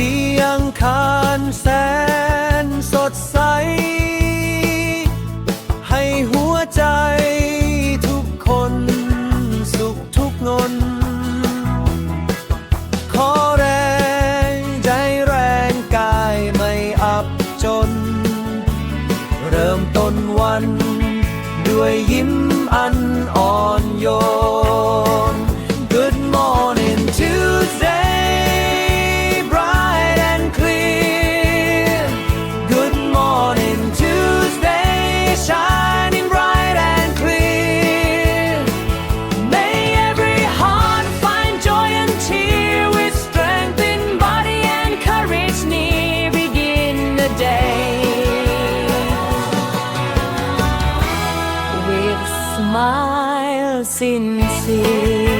ดีอังคารแสนสดใส ให้หัวใจทุกคนสุขทุกงนขอแรงใจแรงกายไม่อับจน เริ่มต้นวัน ด้วยยิ้มอันอ่อนโยน the day with smile sincere.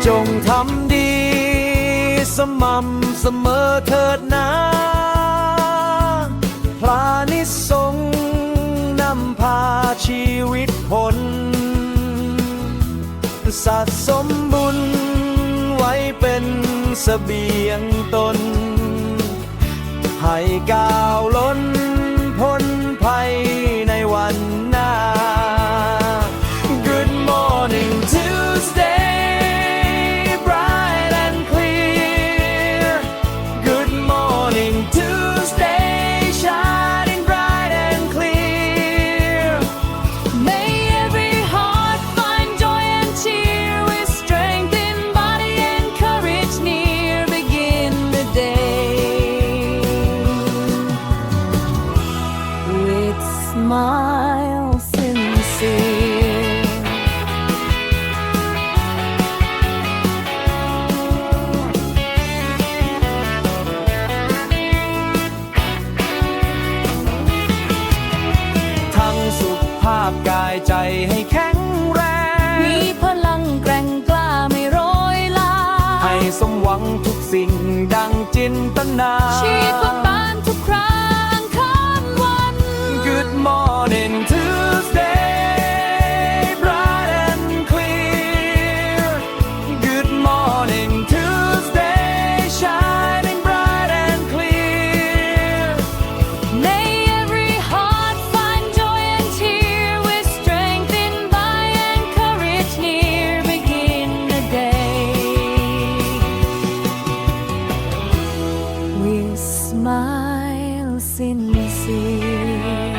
"จงทำดี สม่ำเสมอเถิดนะ สะสมบุญ ไว้เป็นเสบียงตน ให้ก้าวล้นพ้นภัยในวันาพกายใจให้แข็งแรง มีพลังแกร่งกล้าไม่โรยลา ให้สมหวังทุกสิ่งดังจินตนา sin missing.